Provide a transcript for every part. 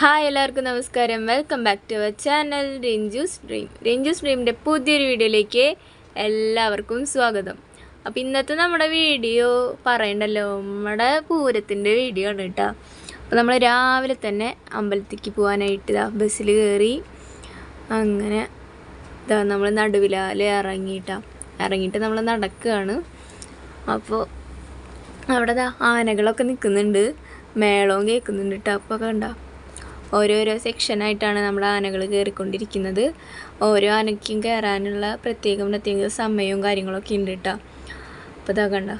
Hi എല്ലാവർക്കും നമസ്കാരം. Welcome back to our channel Ranju's dream Ranju's ഡ്രീമിന്റെ പുതിയൊരു വീഡിയോയിലേക്ക് എല്ലാവർക്കും സ്വാഗതം. അപ്പോൾ ഇന്നത്തെ നമ്മുടെ വീഡിയോ പറയണ്ടല്ലോ. നമ്മുടെ പൂരത്തിന്റെ വീഡിയോ ആണ് കേട്ടോ. അപ്പോൾ നമ്മൾ രാവിലെ തന്നെ അമ്പലത്തേക്ക് പോകാനായിട്ട് ഇതാ ബസ്സിൽ കയറി അങ്ങനെ ഇതാ നമ്മൾ നടുവിലാലെ ഇറങ്ങിയിട്ടാ. ഇറങ്ങിയിട്ട് നമ്മൾ നടക്കുകയാണ് അപ്പോൾ അവിടെ ആനകളൊക്കെ നിൽക്കുന്നുണ്ട് മേളവും കേൾക്കുന്നുണ്ട് കേട്ടോ. അപ്പോൾ കണ്ട? ഓരോരോ സെക്ഷനായിട്ടാണ് നമ്മൾ ആനകൾ കയറിക്കൊണ്ടിരിക്കുന്നത്. ഓരോ ആനയ്ക്കും കയറാനുള്ള പ്രത്യേകം പ്രത്യേക സമയവും കാര്യങ്ങളൊക്കെ ഉണ്ട് കേട്ടോ അപ്പോൾ ഇതാ കണ്ട.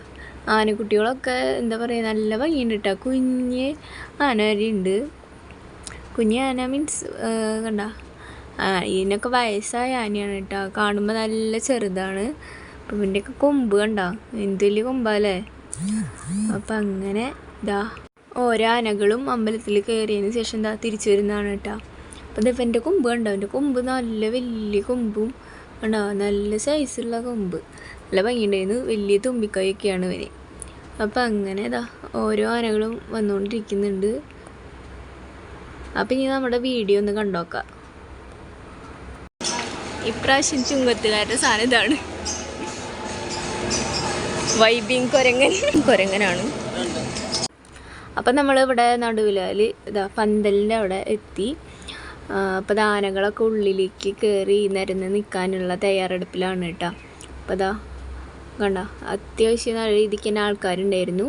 ആനക്കുട്ടികളൊക്കെ എന്താ പറയുക നല്ല ഭംഗിയുണ്ട് കേട്ടോ കുഞ്ഞ് ആന വരെ ഉണ്ട്. കുഞ്ഞ് ആന മീൻസ് കണ്ട. ഇതിനൊക്കെ വയസ്സായ ആനയാണ് കേട്ടോ കാണുമ്പോൾ നല്ല ചെറുതാണ്. അപ്പം ഇതിന്റെയൊക്കെ കൊമ്പ് കണ്ടോ. എന്ത് വലിയ കൊമ്പാല്ലേ അപ്പം അങ്ങനെ ഇതാ ഓരോ ആനകളും അമ്പലത്തിൽ കയറിയതിന് ശേഷം എന്താ തിരിച്ചു വരുന്നതാണ് കേട്ടോ. അപ്പം ഇതിപ്പോൾ എന്റെ കൊമ്പ് കണ്ടോ? അവന്റെ കൊമ്പ് നല്ല വലിയ കൊമ്പും കണ്ടോ? നല്ല സൈസുള്ള കൊമ്പ്. നല്ല ഭംഗിയുണ്ടായിരുന്നു. വലിയ തുമ്പിക്കൈയൊക്കെയാണ് ഇവന്. അപ്പം അങ്ങനെ ഇതാ ഓരോ ആനകളും വന്നുകൊണ്ടിരിക്കുന്നുണ്ട്. അപ്പം ഇനി നമ്മുടെ വീഡിയോ ഒന്ന് കണ്ടോക്കാം. ഇപ്രാവശ്യം ചുങ്കത്തുകാരുടെ സാധനം ഇതാണ്. വൈബിങ് കൊരങ്ങൻ. കൊരങ്ങനാണ്. അപ്പം നമ്മളിവിടെ നടുവിലാൽ ഇതാ പന്തലിന്റെ അവിടെ എത്തി. അപ്പോൾ ദാനകളൊക്കെ ഉള്ളിലേക്ക് കയറി നിരന്ന് നിൽക്കാനുള്ള തയ്യാറെടുപ്പിലാണ് കേട്ടോ. അപ്പോൾ ഇതാ കണ്ട അത്യാവശ്യം നല്ല രീതിക്ക് തന്നെ ആൾക്കാരുണ്ടായിരുന്നു.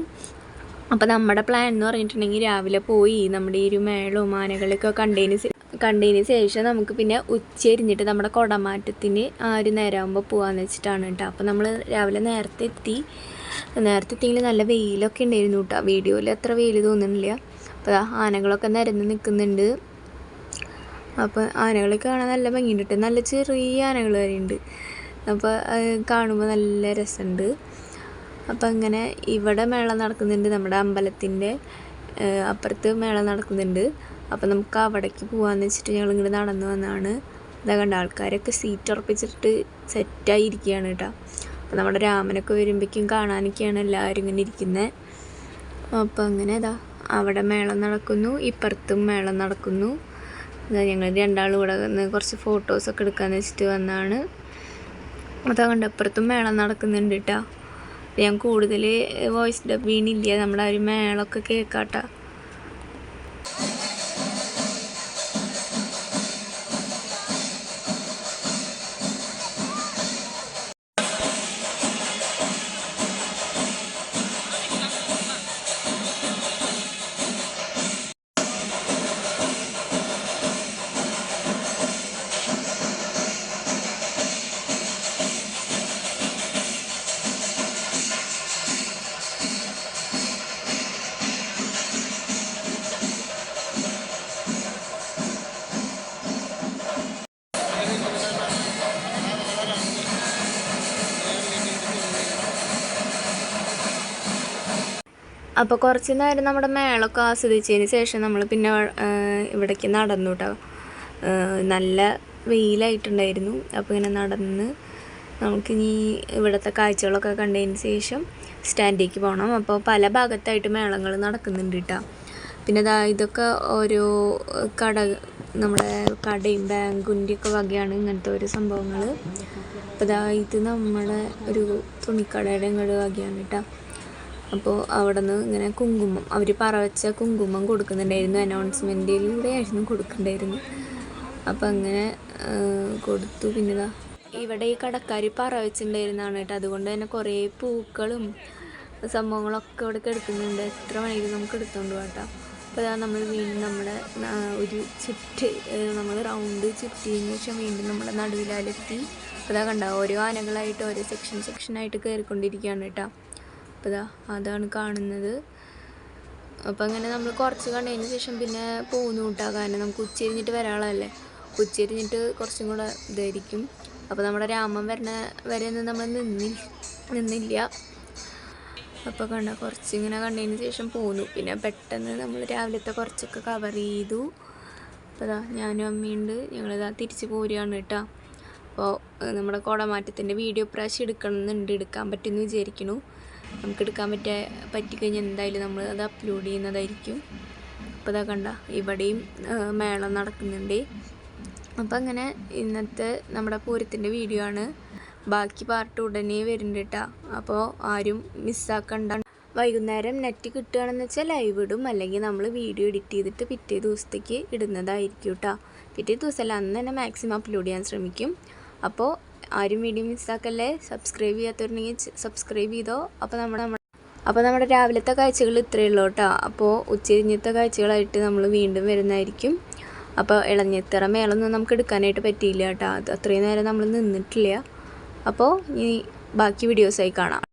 അപ്പോൾ നമ്മുടെ പ്ലാൻ എന്ന് പറഞ്ഞിട്ടുണ്ടെങ്കിൽ രാവിലെ പോയി നമ്മുടെ ഈ ഒരു മേളവും ആനകളൊക്കെ കണ്ടതിന് കണ്ടതിന് ശേഷം നമുക്ക് പിന്നെ ഉച്ചരിഞ്ഞിട്ട് നമ്മുടെ കുടമാറ്റത്തിന് ആ ഒരു നേരമാകുമ്പോൾ പോകാമെന്ന് വെച്ചിട്ടാണ് കേട്ടോ. അപ്പോൾ നമ്മൾ രാവിലെ നേരത്തെ എത്തി. നേരത്തെ എത്തിയെങ്കിൽ നല്ല വെയിലൊക്കെ ഉണ്ടായിരുന്നു കേട്ടോ. വീഡിയോയിൽ അത്ര വെയിൽ തോന്നുന്നില്ല. അപ്പോൾ ആനകളൊക്കെ നിരന്ന് നിൽക്കുന്നുണ്ട്. അപ്പോൾ ആനകളെ കാണാൻ നല്ല ഭംഗിയുണ്ട് നല്ല ചെറിയ ആനകൾ വരെ ഉണ്ട്. അപ്പോൾ കാണുമ്പോൾ നല്ല രസമുണ്ട്. അപ്പം അങ്ങനെ ഇവിടെ മേള നടക്കുന്നുണ്ട്. നമ്മുടെ അമ്പലത്തിന്റെ അപ്പുറത്ത് മേള നടക്കുന്നുണ്ട്. അപ്പം നമുക്ക് അവിടേക്ക് പോകാമെന്ന് വെച്ചിട്ട് ഞങ്ങൾ ഇങ്ങോട്ട് നടന്നു വന്നാണ്. ഇതാ കണ്ട ആൾക്കാരൊക്കെ സീറ്റ് ഉറപ്പിച്ചിട്ട് സെറ്റായി ഇരിക്കുകയാണ് കേട്ടോ. അപ്പം നമ്മുടെ രാമനൊക്കെ വരുമ്പോഴേക്കും കാണാനൊക്കെയാണ് എല്ലാവരും ഇങ്ങനെ ഇരിക്കുന്നത് അപ്പം അങ്ങനെ ഇതാ അവിടെ മേളം നടക്കുന്നു ഇപ്പുറത്തും മേളം നടക്കുന്നു. ഞങ്ങൾ രണ്ടാളും ഇവിടെ നിന്ന് കുറച്ച് ഫോട്ടോസൊക്കെ എടുക്കാമെന്ന് വെച്ചിട്ട് വന്നാണ്. അതാ കണ്ട അപ്പുറത്തും മേളം നടക്കുന്നുണ്ട് കേട്ടോ ഞാൻ കൂടുതൽ വോയിസ് ഡബീനില്ല നമ്മുടെ ആ ഒരു മേളമൊക്കെ കേൾക്കാട്ടാ. അപ്പോൾ കുറച്ച് നേരം നമ്മുടെ മേളൊക്കെ ആസ്വദിച്ചതിന് ശേഷം നമ്മൾ പിന്നെ ഇവിടേക്ക് നടന്നു കേട്ടോ നല്ല വെയിലായിട്ടുണ്ടായിരുന്നു. അപ്പോൾ ഇങ്ങനെ നടന്ന് നമുക്കിനി ഇവിടുത്തെ കാഴ്ചകളൊക്കെ കണ്ടതിന് ശേഷം സ്റ്റാൻഡിലേക്ക് പോകണം അപ്പോൾ പല ഭാഗത്തായിട്ട് മേളങ്ങൾ നടക്കുന്നുണ്ട് കേട്ടോ പിന്നെ ദാ ഇതൊക്കെ ഓരോ കട നമ്മുടെ കടയും ബാങ്കിന്റെ ഒക്കെ വകയാണ് ഇങ്ങനത്തെ ഓരോ സംഭവങ്ങൾ അപ്പോൾ ദാ ഇത് നമ്മുടെ ഒരു തുണിക്കടയുടെ ഇങ്ങോട്ട് വകയാണ് കേട്ടോ അപ്പോൾ അവിടെ നിന്ന് ഇങ്ങനെ കുങ്കുമം അവർ പറ വെച്ച കുങ്കുമം കൊടുക്കുന്നുണ്ടായിരുന്നു. അനൗൺസ്മെന്റിലൂടെ ആയിരുന്നു കൊടുക്കുന്നുണ്ടായിരുന്നു അപ്പോൾ അങ്ങനെ കൊടുത്തു. പിന്നെ ഇതാ ഇവിടെ ഈ കടക്കാർ പറവച്ചിട്ടുണ്ടായിരുന്നതാണ് കേട്ടോ. അതുകൊണ്ട് തന്നെ കുറേ പൂക്കളും സംഭവങ്ങളൊക്കെ ഇവിടെ കിടക്കുന്നുണ്ട്. എത്ര മണിക്ക് നമുക്ക് എടുത്തുകൊണ്ട് പോകട്ടോ അപ്പോൾ അതാ നമ്മൾ വീണ്ടും നമ്മുടെ ഒരു ചുറ്റ് നമ്മൾ റൗണ്ട് ചുറ്റിയതിന് ശേഷം വീണ്ടും നമ്മുടെ നടുവിലാലെത്തി. അതാ കണ്ട ഓരോ ആനകളായിട്ട് ഓരോ സെക്ഷൻ സെക്ഷനായിട്ട് കയറിക്കൊണ്ടിരിക്കുകയാണ് കേട്ടോ. അപ്പോൾ അതാണ് കാണുന്നത്. അപ്പോൾ അങ്ങനെ നമ്മൾ കുറച്ച് കണ്ടതിന് ശേഷം പിന്നെ പോകുന്നു കൂട്ടാ കാരണം നമുക്ക് ഉച്ചരിഞ്ഞിട്ട് വരാനുള്ളതല്ലേ. ഉച്ചരിഞ്ഞിട്ട് കുറച്ചും കൂടെ ഇതായിരിക്കും. അപ്പോൾ നമ്മുടെ രാമൻ വരണ വരെ നമ്മൾ നിന്നി നിന്നില്ല. അപ്പോൾ കണ്ട കുറച്ചിങ്ങനെ കണ്ടതിന് ശേഷം പോന്നു. പിന്നെ പെട്ടെന്ന് നമ്മൾ രാവിലത്തെ കുറച്ചൊക്കെ കവർ ചെയ്തു. അപ്പോൾ ഞാനും അമ്മയുണ്ട്. ഞങ്ങളിതാ തിരിച്ച് പോരുകയാണ് കേട്ടോ അപ്പോൾ നമ്മുടെ കുടമാറ്റത്തിന്റെ വീഡിയോ പ്രാവശ്യം എടുക്കണം എന്നുണ്ട് എടുക്കാൻ പറ്റുമെന്ന് വിചാരിക്കണു നമുക്ക് എടുക്കാൻ പറ്റിയ പറ്റിക്കഴിഞ്ഞാൽ എന്തായാലും നമ്മൾ അത് അപ്ലോഡ് ചെയ്യുന്നതായിരിക്കും. അപ്പോൾ ഇതാ കണ്ട ഇവിടെയും മേളം നടക്കുന്നുണ്ട്. അപ്പം അങ്ങനെ ഇന്നത്തെ നമ്മുടെ പൂരത്തിന്റെ വീഡിയോ ആണ്. ബാക്കി പാർട്ട് ഉടനെ വരുന്നുണ്ട് അപ്പോൾ ആരും മിസ്സാക്കണ്ട വൈകുന്നേരം നെറ്റ് കിട്ടുകയാണെന്ന് വെച്ചാൽ ലൈവ് ഇടും. അല്ലെങ്കിൽ നമ്മൾ വീഡിയോ എഡിറ്റ് ചെയ്തിട്ട് പിറ്റേ ദിവസത്തേക്ക് ഇടുന്നതായിരിക്കും കേട്ടോ. പിറ്റേ ദിവസമല്ല അന്ന് തന്നെ മാക്സിമം അപ്ലോഡ് ചെയ്യാൻ ശ്രമിക്കും. അപ്പോൾ ആരും വീഡിയോ മിസ്സാക്കല്ലേ സബ്സ്ക്രൈബ് ചെയ്യാത്തവരുണ്ടെങ്കിൽ സബ്സ്ക്രൈബ് ചെയ്തോ. അപ്പോൾ നമ്മുടെ അപ്പോൾ നമ്മുടെ രാവിലത്തെ കാഴ്ചകൾ ഇത്രയേ ഉള്ളൂ കേട്ടോ. അപ്പോൾ ഉച്ചരിഞ്ഞത്തെ കാഴ്ചകളായിട്ട് നമ്മൾ വീണ്ടും വരുന്നതായിരിക്കും. അപ്പോൾ ഇളഞ്ഞിത്തറ മേളൊന്നും നമുക്ക് എടുക്കാനായിട്ട് പറ്റിയില്ല കേട്ടോ. അത് അത്രയും നേരം നമ്മൾ നിന്നിട്ടില്ല. അപ്പോൾ ഇനി ബാക്കി വീഡിയോസായി കാണാം.